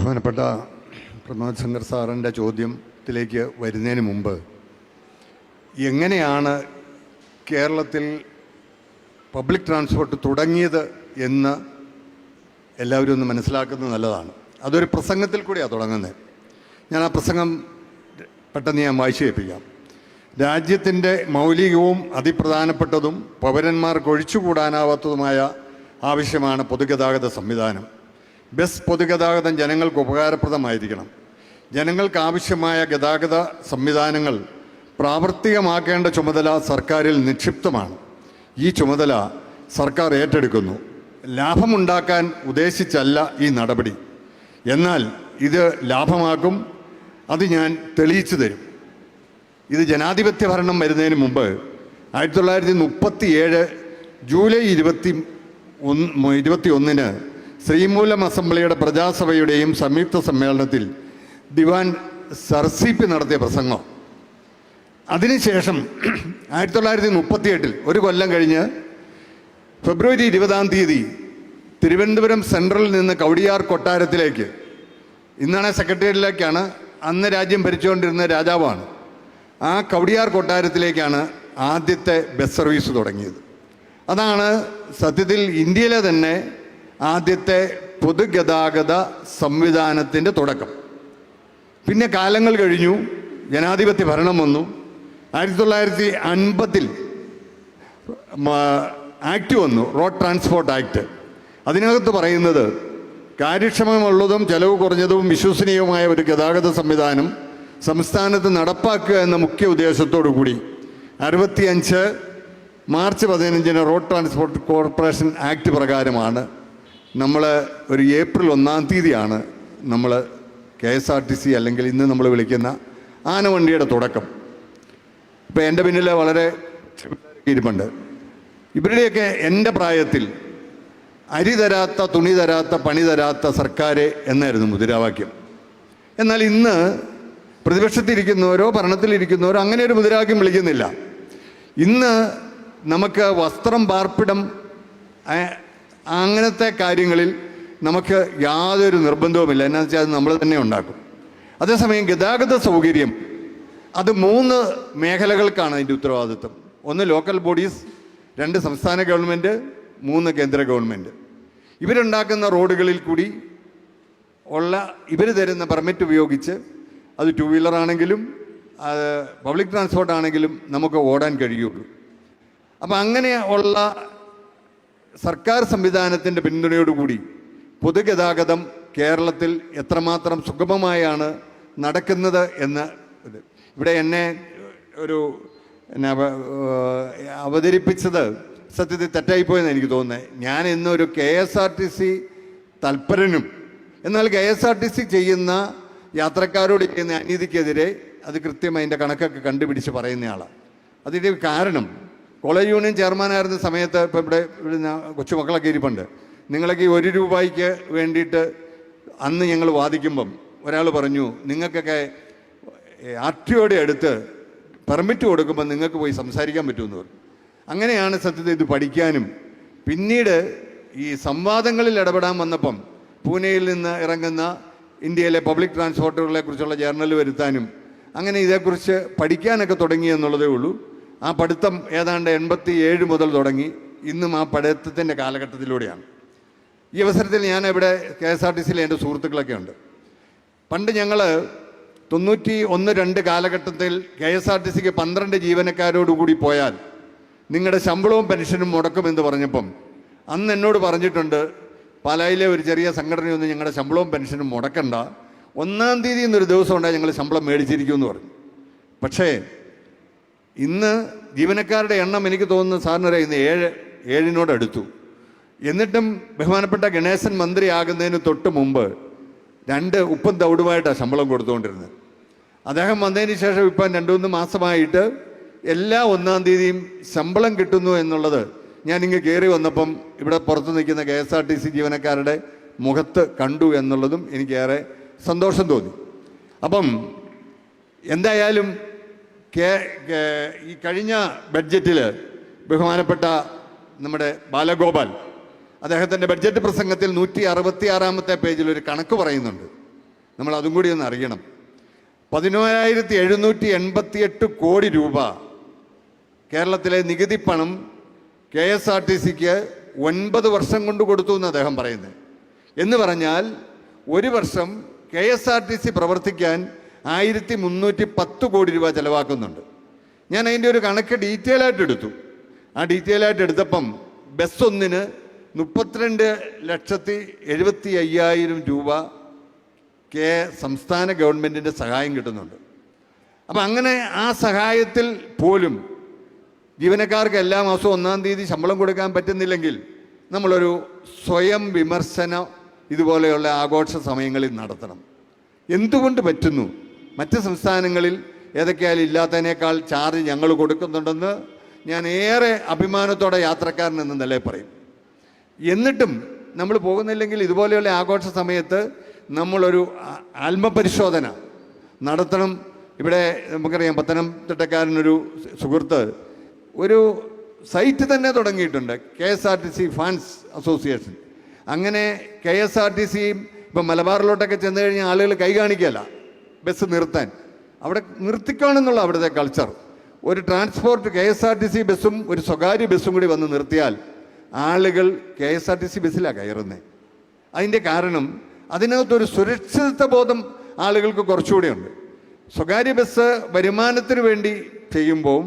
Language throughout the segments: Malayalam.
ബഹുമാനപ്പെട്ട പ്രമോദ് ശങ്കർ സാറിന്റെ ചോദ്യത്തിലേക്ക് വരുന്നതിന് മുമ്പ് എങ്ങനെയാണ് കേരളത്തിൽ പബ്ലിക് ട്രാൻസ്പോർട്ട് തുടങ്ങിയത് എന്ന് എല്ലാവരും ഒന്ന് മനസ്സിലാക്കുന്നത് നല്ലതാണ്. അതൊരു പ്രസംഗത്തിൽ കൂടിയാണ് തുടങ്ങുന്നത്. ഞാൻ ആ പ്രസംഗം പെട്ടെന്ന് ഞാൻ വായിച്ചു കേൾപ്പിക്കാം. രാജ്യത്തിന്റെ മൗലികവും അതിപ്രധാനപ്പെട്ടതും പൗരന്മാർക്ക് ഒഴിച്ചുകൂടാനാവാത്തതുമായ ആവശ്യമാണ് പൊതുഗതാഗത സംവിധാനം. ബസ് പൊതുഗതാഗതം ജനങ്ങൾക്ക് ഉപകാരപ്രദമായിരിക്കണം. ജനങ്ങൾക്ക് ആവശ്യമായ ഗതാഗത സംവിധാനങ്ങൾ പ്രാവർത്തികമാക്കേണ്ട ചുമതല സർക്കാരിൽ നിക്ഷിപ്തമാണ്. ഈ ചുമതല സർക്കാർ ഏറ്റെടുക്കുന്നു. ലാഭമുണ്ടാക്കാൻ ഉദ്ദേശിച്ചല്ല ഈ നടപടി. എന്നാൽ ഇത് ലാഭമാക്കും അത് ഞാൻ തെളിയിച്ചു തരും. ഇത് ജനാധിപത്യ ഭരണം വരുന്നതിന് മുമ്പ് ആയിരത്തി തൊള്ളായിരത്തി മുപ്പത്തി ഏഴ് ജൂലൈ ഇരുപത്തി ഒന്ന് ഇരുപത്തി ഒന്നിന് ശ്രീമൂലം അസംബ്ലിയുടെ പ്രജാസഭയുടെയും സംയുക്ത സമ്മേളനത്തിൽ ദിവാൻ സർസിപ്പി നടത്തിയ പ്രസംഗം. അതിനുശേഷം ആയിരത്തി തൊള്ളായിരത്തി മുപ്പത്തിയെട്ടിൽ ഒരു കൊല്ലം കഴിഞ്ഞ് ഫെബ്രുവരി ഇരുപതാം തീയതി തിരുവനന്തപുരം സെൻട്രലിൽ നിന്ന് കവടിയാർ കൊട്ടാരത്തിലേക്ക് ഇന്നാണ് സെക്രട്ടേറിയറ്റിലേക്കാണ് അന്ന് രാജ്യം ഭരിച്ചുകൊണ്ടിരുന്ന രാജാവാണ് ആ കവടിയാർ കൊട്ടാരത്തിലേക്കാണ് ആദ്യത്തെ ബസ് സർവീസ് തുടങ്ങിയത്. അതാണ് സത്യത്തിൽ ഇന്ത്യയിലെ തന്നെ ആദ്യത്തെ പൊതുഗതാഗത സംവിധാനത്തിന്റെ തുടക്കം. പിന്നെ കാലങ്ങൾ കഴിഞ്ഞു ജനാധിപത്യ ഭരണം വന്നു. ആയിരത്തി തൊള്ളായിരത്തി അൻപതിൽ ആക്ട് വന്നു റോഡ് ട്രാൻസ്പോർട്ട് ആക്ട്. അതിനകത്ത് പറയുന്നത് കാര്യക്ഷമമുള്ളതും ചെലവ് കുറഞ്ഞതും വിശ്വസനീയവുമായ ഒരു ഗതാഗത സംവിധാനം സംസ്ഥാനത്ത് നടപ്പാക്കുക എന്ന മുഖ്യ ഉദ്ദേശത്തോടു കൂടി അറുപത്തിയഞ്ച് മാർച്ച് പതിനഞ്ചിന് റോഡ് ട്രാൻസ്പോർട്ട് കോർപ്പറേഷൻ ആക്ട് പ്രകാരമാണ് നമ്മൾ ഒരു ഏപ്രിൽ ഒന്നാം തീയതിയാണ് നമ്മൾ K S R T C അല്ലെങ്കിൽ ഇന്ന് നമ്മൾ വിളിക്കുന്ന ആനവണ്ടിയുടെ തുടക്കം. ഇപ്പം എന്റെ പിന്നിൽ വളരെ ഇരിപ്പുണ്ട്. ഇവരുടെയൊക്കെ എന്റെ പ്രായത്തിൽ അരി തരാത്ത തുണി തരാത്ത പണി തരാത്ത സർക്കാർ എന്നായിരുന്നു മുദ്രാവാക്യം. എന്നാൽ ഇന്ന് പ്രതിപക്ഷത്തിരിക്കുന്നവരോ ഭരണത്തിലിരിക്കുന്നവരോ അങ്ങനെ ഒരു മുദ്രാവാക്യം വിളിക്കുന്നില്ല. ഇന്ന് നമുക്ക് വസ്ത്രം പാർപ്പിടം അങ്ങനത്തെ കാര്യങ്ങളിൽ നമുക്ക് യാതൊരു നിർബന്ധവുമില്ല. എന്നാ വെച്ചാൽ അത് നമ്മൾ തന്നെ ഉണ്ടാക്കും. അതേസമയം ഗതാഗത സൗകര്യം അത് മൂന്ന് മേഖലകൾക്കാണ് അതിന്റെ ഉത്തരവാദിത്വം. ഒന്ന് ലോക്കൽ ബോഡീസ് രണ്ട് സംസ്ഥാന ഗവൺമെന്റ് മൂന്ന് കേന്ദ്ര ഗവൺമെന്റ് ഇവരുണ്ടാക്കുന്ന റോഡുകളിൽ കൂടി ഉള്ള ഇവർ തരുന്ന പെർമിറ്റ് ഉപയോഗിച്ച് അത് ടു വീലർ ആണെങ്കിലും പബ്ലിക് ട്രാൻസ്പോർട്ട് ആണെങ്കിലും നമുക്ക് ഓടാൻ കഴിയുള്ളൂ. അപ്പം അങ്ങനെ ഉള്ള സർക്കാർ സംവിധാനത്തിന്റെ പിന്തുണയോടുകൂടി പൊതുഗതാഗതം കേരളത്തിൽ എത്രമാത്രം സുഗമമായാണ് നടക്കുന്നത് എന്ന് ഇവിടെ എന്നെ ഒരു അവതരിപ്പിച്ചത് സത്യത്തിൽ തെറ്റായിപ്പോയെന്ന് എനിക്ക് തോന്നുന്നത്. ഞാൻ ഇന്നൊരു K S R T C തൽപരനും എന്നാൽ K S R T C ചെയ്യുന്ന യാത്രക്കാരോട് ചെയ്യുന്ന അനീതിക്കെതിരെ അത് കൃത്യം അതിന്റെ കണക്കൊക്കെ കണ്ടുപിടിച്ച് പറയുന്നയാളാണ് അതിന്റെ കാരണം കോളേജ് യൂണിയൻ ചെയർമാനായിരുന്ന സമയത്ത് ഇപ്പം ഇവിടെ കൊച്ചുമക്കളൊക്കെ ഇരിപ്പുണ്ട്. നിങ്ങളൊക്കെ ഈ ഒരു രൂപയ്ക്ക് വേണ്ടിയിട്ട് അന്ന് ഞങ്ങൾ വാദിക്കുമ്പം ഒരാൾ പറഞ്ഞു നിങ്ങൾക്കൊക്കെ ആർ ടി ഒയുടെ അടുത്ത് പെർമിറ്റ് കൊടുക്കുമ്പോൾ നിങ്ങൾക്ക് പോയി സംസാരിക്കാൻ പറ്റുമെന്ന് പറഞ്ഞു. അങ്ങനെയാണ് സത്യത്തിൽ ഇത് പഠിക്കാനും. പിന്നീട് ഈ സംവാദങ്ങളിൽ ഇടപെടാൻ വന്നപ്പം പൂനെയിൽ നിന്ന് ഇറങ്ങുന്ന ഇന്ത്യയിലെ പബ്ലിക് ട്രാൻസ്പോർട്ടുകളെ കുറിച്ചുള്ള ജേർണൽ വരുത്താനും അങ്ങനെ ഇതേക്കുറിച്ച് പഠിക്കാനൊക്കെ തുടങ്ങി എന്നുള്ളതേ ഉള്ളൂ. ആ പഠിത്തം ഏതാണ്ട് എൺപത്തി ഏഴ് മുതൽ തുടങ്ങി ഇന്നും ആ പഠിത്തത്തിന്റെ കാലഘട്ടത്തിലൂടെയാണ്. ഈ അവസരത്തിൽ ഞാൻ ഇവിടെ കെ എസ് ആർ ടി സിയിലെ എന്റെ സുഹൃത്തുക്കളൊക്കെ ഉണ്ട്. പണ്ട് ഞങ്ങൾ തൊണ്ണൂറ്റി ഒന്ന് രണ്ട് കാലഘട്ടത്തിൽ കെ എസ് ആർ ടി സിക്ക് പന്ത്രണ്ട് ജീവനക്കാരോടുകൂടി പോയാൽ നിങ്ങളുടെ ശമ്പളവും പെൻഷനും മുടക്കുമെന്ന് പറഞ്ഞപ്പം അന്ന് എന്നോട് പറഞ്ഞിട്ടുണ്ട് പാലായിലെ ഒരു ചെറിയ സംഘടനയൊന്നും ഞങ്ങളുടെ ശമ്പളവും പെൻഷനും മുടക്കണ്ട. ഒന്നാം തീയതി എന്നൊരു ദിവസം ഉണ്ടായി ഞങ്ങൾ ശമ്പളം മേടിച്ചിരിക്കുമെന്ന് പറഞ്ഞു. പക്ഷേ ഇന്ന് ജീവനക്കാരുടെ എണ്ണം എനിക്ക് തോന്നുന്നു സാറിനറിയാം ഇന്ന് ഏഴ് ഏഴിനോട് അടുത്തു. എന്നിട്ടും ബഹുമാനപ്പെട്ട ഗണേശൻ മന്ത്രിയാകുന്നതിന് തൊട്ട് മുമ്പ് രണ്ട് ഉപ്പും തവിടുമായിട്ടാണ് ശമ്പളം കൊടുത്തുകൊണ്ടിരുന്നത്. അദ്ദേഹം വന്നതിന് ശേഷം ഇപ്പം രണ്ടു മൂന്ന് മാസമായിട്ട് എല്ലാ ഒന്നാം തീയതിയും ശമ്പളം കിട്ടുന്നു എന്നുള്ളത് ഞാൻ ഇങ്ങ് കയറി വന്നപ്പം ഇവിടെ പുറത്ത് നിൽക്കുന്ന K S R T C ജീവനക്കാരുടെ മുഖത്ത് കണ്ടു എന്നുള്ളതും എനിക്കേറെ സന്തോഷം തോന്നി. അപ്പം എന്തായാലും ഈ കഴിഞ്ഞ ബഡ്ജറ്റിൽ ബഹുമാനപ്പെട്ട നമ്മുടെ ബാലഗോപാൽ അദ്ദേഹത്തിന്റെ ബഡ്ജറ്റ് പ്രസംഗത്തിൽ നൂറ്റി അറുപത്തി ആറാമത്തെ പേജിൽ ഒരു കണക്ക് പറയുന്നുണ്ട്. നമ്മൾ അതും കൂടി ഒന്ന് അറിയണം. പതിനോരായിരത്തി എഴുന്നൂറ്റി എൺപത്തിയെട്ട് കോടി രൂപ കേരളത്തിലെ നികുതി പണം കെ എസ് ആർ ടി സിക്ക് ഒൻപത് വർഷം കൊണ്ട് കൊടുത്തു എന്ന് അദ്ദേഹം പറയുന്നത്. എന്ന് പറഞ്ഞാൽ ഒരു വർഷം K S R T C പ്രവർത്തിക്കാൻ ആയിരത്തി മുന്നൂറ്റി പത്ത് കോടി രൂപ ചിലവാക്കുന്നുണ്ട്. ഞാൻ അതിന്റെ ഒരു കണക്ക് ഡീറ്റെയിൽ ആയിട്ട് എടുത്തു. ആ ഡീറ്റെയിൽ ആയിട്ട് എടുത്തപ്പം ബസ് ഒന്നിന് മുപ്പത്തിരണ്ട് ലക്ഷത്തി എഴുപത്തി അയ്യായിരം രൂപ കെ സംസ്ഥാന ഗവൺമെന്റിന്റെ സഹായം കിട്ടുന്നുണ്ട്. അപ്പം അങ്ങനെ ആ സഹായത്തിൽ പോലും ജീവനക്കാർക്ക് എല്ലാ മാസവും ഒന്നാം തീയതി ശമ്പളം കൊടുക്കാൻ പറ്റുന്നില്ലെങ്കിൽ നമ്മളൊരു സ്വയം വിമർശനം ഇതുപോലെയുള്ള ആഘോഷ സമയങ്ങളിൽ നടത്തണം. എന്തുകൊണ്ട് പറ്റുന്നു? മറ്റ് സംസ്ഥാനങ്ങളിൽ ഏതൊക്കെയായാലും ഇല്ലാത്തതിനേക്കാൾ ചാർജ് ഞങ്ങൾ കൊടുക്കുന്നുണ്ടെന്ന് ഞാൻ ഏറെ അഭിമാനത്തോടെ യാത്രക്കാരൻ എന്ന നിലയിൽ പറയും. എന്നിട്ടും നമ്മൾ പോകുന്നില്ലെങ്കിൽ ഇതുപോലെയുള്ള ആഘോഷ സമയത്ത് നമ്മളൊരു ആത്മപരിശോധന നടത്തണം. ഇവിടെ നമുക്കറിയാം പത്തനംതിട്ടക്കാരനൊരു സുഹൃത്ത് ഒരു സൈറ്റ് തന്നെ തുടങ്ങിയിട്ടുണ്ട് K S R T C fans association. അങ്ങനെ കെ എസ് ആർ ടി സിയും ഇപ്പം മലബാറിലോട്ടൊക്കെ ചെന്ന് കഴിഞ്ഞാൽ ആളുകൾ കൈ കാണിക്കല്ല ബസ് നിർത്താൻ. അവിടെ നിർത്തിക്കണമെന്നുള്ള അവിടുത്തെ കൾച്ചർ ഒരു transport K S R T C ബസ്സും ഒരു സ്വകാര്യ ബസ്സും കൂടി വന്ന് നിർത്തിയാൽ ആളുകൾ K S R T C ബസ്സിലാണ് കയറുന്നത് അതിന്റെ കാരണം അതിനകത്തൊരു സുരക്ഷിതത്വ ബോധം ആളുകൾക്ക് കുറച്ചുകൂടെ ഉണ്ട്. സ്വകാര്യ ബസ് വരുമാനത്തിന് വേണ്ടി ചെയ്യുമ്പോൾ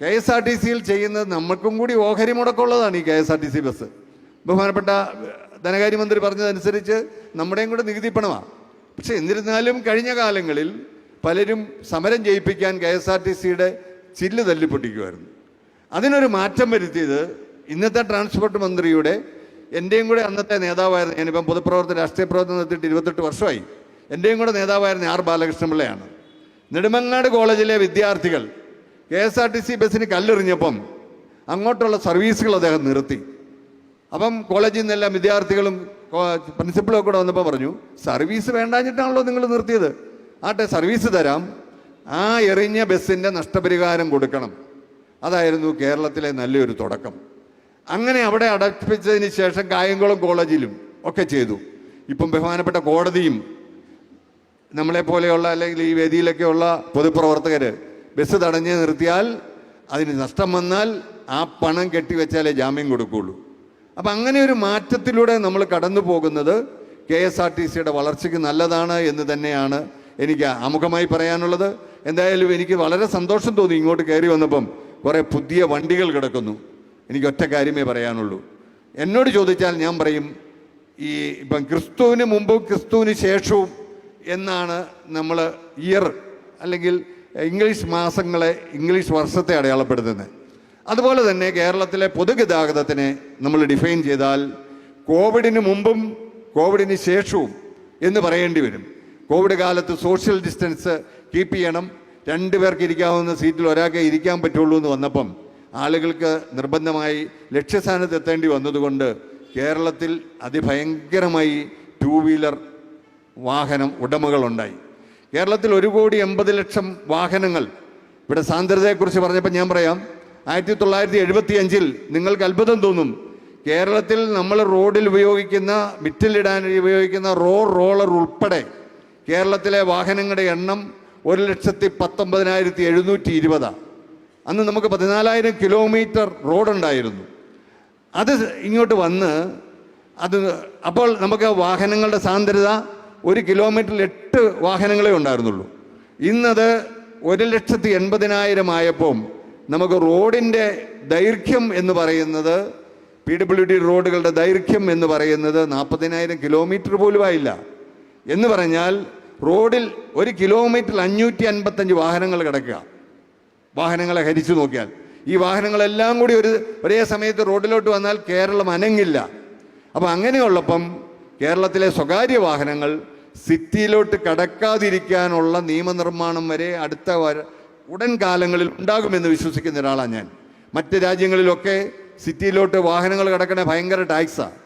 കെ എസ് ആർ ടി സിയിൽ ചെയ്യുന്നത് നമ്മൾക്കും കൂടി ഓഹരി മുടക്കമുള്ളതാണ് ഈ K S R T C bus. ബഹുമാനപ്പെട്ട ധനകാര്യമന്ത്രി പറഞ്ഞതനുസരിച്ച് നമ്മുടെയും കൂടെ നികുതി പണമാണ് പക്ഷെ എന്നിരുന്നാലും കഴിഞ്ഞ കാലങ്ങളിൽ പലരും സമരം ചെയ്യിപ്പിക്കാൻ കെ എസ് ആർ ടി സിയുടെ ചില്ല് തല്ലിപ്പൊട്ടിക്കുമായിരുന്നു. അതിനൊരു മാറ്റം വരുത്തിയത് ഇന്നത്തെ ട്രാൻസ്പോർട്ട് മന്ത്രിയുടെ എന്റെയും കൂടെ അന്നത്തെ നേതാവായിരുന്നു ഞാനിപ്പം പൊതുപ്രവർത്തന രാഷ്ട്രീയ പ്രവർത്തനം നടത്തിയിട്ട് ഇരുപത്തെട്ട് വർഷമായി എന്റെയും കൂടെ നേതാവായിരുന്നു ആർ ബാലകൃഷ്ണപിള്ളയാണ്. നെടുമങ്ങാട് കോളേജിലെ വിദ്യാർത്ഥികൾ K S R T C ബസ്സിന് കല്ലെറിഞ്ഞപ്പം അങ്ങോട്ടുള്ള സർവീസുകൾ അദ്ദേഹം നിർത്തി. അപ്പം കോളേജിൽ നിന്നെല്ലാം വിദ്യാർത്ഥികളും പ്രിൻസിപ്പളും കൂടെ വന്നപ്പോൾ പറഞ്ഞു സർവീസ് വേണ്ടാഞ്ഞിട്ടാണല്ലോ നിങ്ങൾ നിർത്തിയത്. ആട്ടെ സർവീസ് തരാം. ആ എറിഞ്ഞ ബസ്സിന്റെ നഷ്ടപരിഹാരം കൊടുക്കണം. അതായിരുന്നു കേരളത്തിലെ നല്ലൊരു തുടക്കം. അങ്ങനെ അവിടെ അടപ്പിച്ചതിന് ശേഷം കായംകുളം കോളേജിലും ഒക്കെ ചെയ്തു. ഇപ്പം ബഹുമാനപ്പെട്ട കോടതിയും നമ്മളെ പോലെയുള്ള അല്ലെങ്കിൽ ഈ വേദിയിലൊക്കെയുള്ള പൊതുപ്രവർത്തകർ ബസ് തടഞ്ഞ് നിർത്തിയാൽ അതിന് നഷ്ടം വന്നാൽ ആ പണം കെട്ടിവെച്ചാലേ ജാമ്യം കൊടുക്കുകയുള്ളൂ അപ്പം അങ്ങനെ ഒരു മാറ്റത്തിലൂടെ നമ്മൾ കടന്നു പോകുന്നത് കെ എസ് ആർ ടി സിയുടെ വളർച്ചയ്ക്ക് നല്ലതാണ് എന്ന് തന്നെയാണ് എനിക്ക് ആമുഖമായി പറയാനുള്ളത്. എന്തായാലും എനിക്ക് വളരെ സന്തോഷം തോന്നി ഇങ്ങോട്ട് കയറി വന്നപ്പം കുറേ പുതിയ വണ്ടികൾ കിടക്കുന്നു. എനിക്ക് ഒറ്റ കാര്യമേ പറയാനുള്ളൂ. എന്നോട് ചോദിച്ചാൽ ഞാൻ പറയും ഈ ഇപ്പം ക്രിസ്തുവിന് മുമ്പും ക്രിസ്തുവിന് ശേഷവും എന്നാണ് നമ്മൾ ഇയർ അല്ലെങ്കിൽ ഇംഗ്ലീഷ് മാസങ്ങളെ ഇംഗ്ലീഷ് വർഷത്തെ അടയാളപ്പെടുത്തുന്നത്. അതുപോലെ തന്നെ കേരളത്തിലെ പൊതുഗതാഗതത്തിനെ നമ്മൾ ഡിഫൈൻ ചെയ്താൽ കോവിഡിന് മുമ്പും കോവിഡിന് ശേഷവും എന്ന് പറയേണ്ടി വരും. കോവിഡ് കാലത്ത് സോഷ്യൽ ഡിസ്റ്റൻസ് കീപ്പ് ചെയ്യണം. രണ്ട് പേർക്ക് ഇരിക്കാവുന്ന സീറ്റിൽ ഒരാൾക്കേ ഇരിക്കാൻ പറ്റുള്ളൂ എന്ന് വന്നപ്പം ആളുകൾക്ക് നിർബന്ധമായി ലക്ഷ്യസ്ഥാനത്ത് എത്തേണ്ടി വന്നതുകൊണ്ട് കേരളത്തിൽ അതിഭയങ്കരമായി ടൂ വീലർ വാഹനം ഉടമകളുണ്ടായി. കേരളത്തിൽ ഒരു കോടി എൺപത് ലക്ഷം വാഹനങ്ങൾ. ഇവിടെ സാന്ദ്രതയെക്കുറിച്ച് പറഞ്ഞപ്പോൾ ഞാൻ പറയാം. ആയിരത്തി തൊള്ളായിരത്തി എഴുപത്തി അഞ്ചിൽ നിങ്ങൾക്ക് അത്ഭുതം തോന്നും. കേരളത്തിൽ നമ്മൾ റോഡിൽ ഉപയോഗിക്കുന്ന മിറ്റിലിടാൻ ഉപയോഗിക്കുന്ന റോ റോളർ ഉൾപ്പെടെ കേരളത്തിലെ വാഹനങ്ങളുടെ എണ്ണം ഒരു ലക്ഷത്തി പത്തൊമ്പതിനായിരത്തി എഴുന്നൂറ്റി ഇരുപതാണ് അന്ന് നമുക്ക് പതിനാലായിരം കിലോമീറ്റർ റോഡുണ്ടായിരുന്നു. അത് ഇങ്ങോട്ട് വന്ന് അത് അപ്പോൾ നമുക്ക് വാഹനങ്ങളുടെ സാന്ദ്രത ഒരു കിലോമീറ്ററിൽ എട്ട് വാഹനങ്ങളേ ഉണ്ടായിരുന്നുള്ളൂ. ഇന്നത് ഒരു ലക്ഷത്തി എൺപതിനായിരം ആയപ്പോൾ നമുക്ക് റോഡിന്റെ ദൈർഘ്യം എന്ന് പറയുന്നത് പി ഡബ്ല്യു ഡി റോഡുകളുടെ ദൈർഘ്യം എന്ന് പറയുന്നത് നാൽപ്പതിനായിരം കിലോമീറ്റർ പോലും ആയില്ല. എന്ന് പറഞ്ഞാൽ റോഡിൽ ഒരു കിലോമീറ്ററിൽ അഞ്ഞൂറ്റി അൻപത്തഞ്ച് വാഹനങ്ങൾ കിടക്കുക. വാഹനങ്ങളെ ഹരിച്ചു നോക്കിയാൽ. ഈ വാഹനങ്ങളെല്ലാം കൂടി ഒരു ഒരേ സമയത്ത് റോഡിലോട്ട് വന്നാൽ കേരളം അനങ്ങില്ല. അപ്പം അങ്ങനെയുള്ളപ്പം കേരളത്തിലെ സ്വകാര്യ വാഹനങ്ങൾ സിറ്റിയിലോട്ട് കടക്കാതിരിക്കാനുള്ള നിയമനിർമ്മാണം വരെ അടുത്ത ഉടൻ കാലങ്ങളിൽ ഉണ്ടാകുമെന്ന് വിശ്വസിക്കുന്ന ഒരാളാണ് ഞാൻ. മറ്റ് രാജ്യങ്ങളിലൊക്കെ സിറ്റിയിലോട്ട് വാഹനങ്ങൾ കിടക്കണ ഭയങ്കര ടാക്സാണ്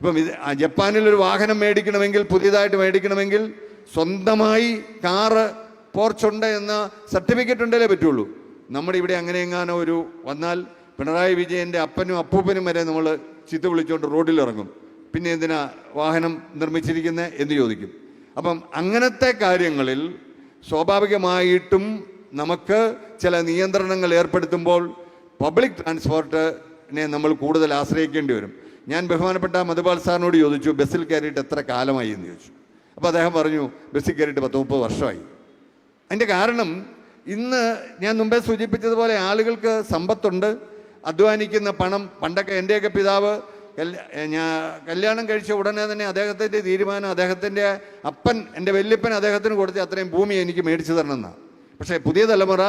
ഇപ്പം ഇത് ജപ്പാനിലൊരു വാഹനം മേടിക്കണമെങ്കിൽ പുതിയതായിട്ട് മേടിക്കണമെങ്കിൽ സ്വന്തമായി കാറ് പോർച്ചുണ്ട് എന്ന സർട്ടിഫിക്കറ്റ് ഉണ്ടല്ലേ പറ്റുള്ളൂ. നമ്മുടെ ഇവിടെ അങ്ങനെ എങ്ങാനോ ഒരു വന്നാൽ പിണറായി വിജയന്റെ അപ്പനും അപ്പൂപ്പനും വരെ നമ്മൾ ചീത്ത വിളിച്ചുകൊണ്ട് റോഡിലിറങ്ങും. പിന്നെ എന്തിനാ വാഹനം നിർമ്മിച്ചിരിക്കുന്നത് എന്ന് ചോദിക്കും. അപ്പം അങ്ങനത്തെ കാര്യങ്ങളിൽ സ്വാഭാവികമായിട്ടും നമുക്ക് ചില നിയന്ത്രണങ്ങൾ ഏർപ്പെടുത്തുമ്പോൾ പബ്ലിക് ട്രാൻസ്പോർട്ടിനെ നമ്മൾ കൂടുതൽ ആശ്രയിക്കേണ്ടി വരും. ഞാൻ ബഹുമാനപ്പെട്ട മധുപാൽ സാറിനോട് ചോദിച്ചു ബസ്സിൽ കയറിയിട്ട് എത്ര കാലമായി? എന്ന് ചോദിച്ചു. അപ്പോൾ അദ്ദേഹം പറഞ്ഞു ബസ്സിൽ കയറിയിട്ട് പത്ത് മുപ്പത് വർഷമായി. അതിന്റെ കാരണം ഇന്ന് ഞാൻ മുമ്പേ സൂചിപ്പിച്ചതുപോലെ ആളുകൾക്ക് സമ്പത്തുണ്ട് അധ്വാനിക്കുന്ന പണം പണ്ടൊക്കെ എന്റെയൊക്കെ പിതാവ് ഞാൻ കല്യാണം കഴിച്ച ഉടനെ തന്നെ അദ്ദേഹത്തിന്റെ തീരുമാനം അദ്ദേഹത്തിന്റെ അപ്പൻ എന്റെ വല്യപ്പൻ അദ്ദേഹത്തിന് കൊടുത്ത് അത്രയും ഭൂമി എനിക്ക് മേടിച്ചു തരണമെന്നാണ്. പക്ഷേ പുതിയ തലമുറ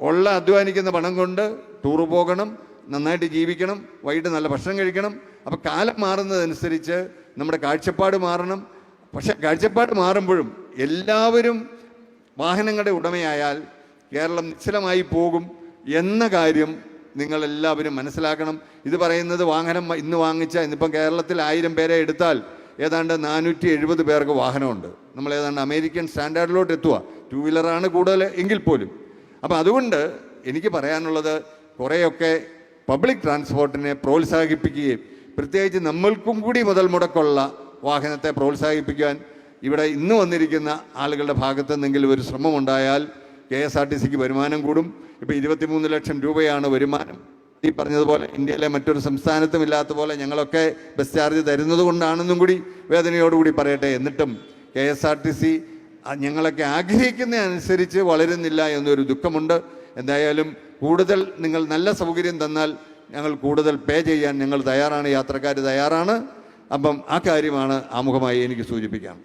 ഉള്ള അധ്വാനിക്കുന്ന പണം കൊണ്ട് ടൂറ് പോകണം നന്നായിട്ട് ജീവിക്കണം വൈകിട്ട് നല്ല ഭക്ഷണം കഴിക്കണം. അപ്പോൾ കാലം മാറുന്നതനുസരിച്ച് നമ്മുടെ കാഴ്ചപ്പാട് മാറണം. പക്ഷെ കാഴ്ചപ്പാട് മാറുമ്പോഴും എല്ലാവരും വാഹനങ്ങളുടെ ഉടമയായാൽ കേരളം നിശ്ചലമായി പോകും എന്ന കാര്യം നിങ്ങളെല്ലാവരും മനസ്സിലാക്കണം. ഇത് പറയുന്നത് വാഹനം ഇന്ന് വാങ്ങിച്ച ഇന്നിപ്പം കേരളത്തിൽ ആയിരം പേരെ എടുത്താൽ ഏതാണ്ട് നാനൂറ്റി എഴുപത് പേർക്ക് വാഹനമുണ്ട്. നമ്മൾ ഏതാണ്ട് അമേരിക്കൻ സ്റ്റാൻഡേർഡിലോട്ട് എത്തുക. ടു വീലറാണ് കൂടുതൽ എങ്കിൽ പോലും. അപ്പോൾ അതുകൊണ്ട് എനിക്ക് പറയാനുള്ളത് കുറേയൊക്കെ പബ്ലിക് ട്രാൻസ്പോർട്ടിനെ പ്രോത്സാഹിപ്പിക്കുകയും പ്രത്യേകിച്ച് നമ്മൾക്കും കൂടി മുതൽ മുടക്കുള്ള വാഹനത്തെ പ്രോത്സാഹിപ്പിക്കാൻ ഇവിടെ ഇന്ന് വന്നിരിക്കുന്ന ആളുകളുടെ ഭാഗത്തു നിന്നെങ്കിലും ഒരു ശ്രമമുണ്ടായാൽ കെ എസ് ആർ ടി സിക്ക് വരുമാനം കൂടും. ഇപ്പോൾ ഇരുപത്തിമൂന്ന് ലക്ഷം രൂപയാണ് വരുമാനം. ഈ പറഞ്ഞതുപോലെ ഇന്ത്യയിലെ മറ്റൊരു സംസ്ഥാനത്തും ഇല്ലാത്ത പോലെ ഞങ്ങളൊക്കെ ബസ് ചാർജ് തരുന്നത് കൊണ്ടാണെന്നും കൂടി വേദനയോടുകൂടി പറയട്ടെ. എന്നിട്ടും K S R T C ഞങ്ങളൊക്കെ ആഗ്രഹിക്കുന്ന അനുസരിച്ച് വളരുന്നില്ല എന്നൊരു ദുഃഖമുണ്ട്. എന്തായാലും കൂടുതൽ നിങ്ങൾ നല്ല സൗകര്യം തന്നാൽ ഞങ്ങൾ കൂടുതൽ പേ ചെയ്യാൻ ഞങ്ങൾ തയ്യാറാണ്. യാത്രക്കാർ തയ്യാറാണ്. അപ്പം ആ കാര്യമാണ് ആമുഖമായി എനിക്ക് സൂചിപ്പിക്കാം.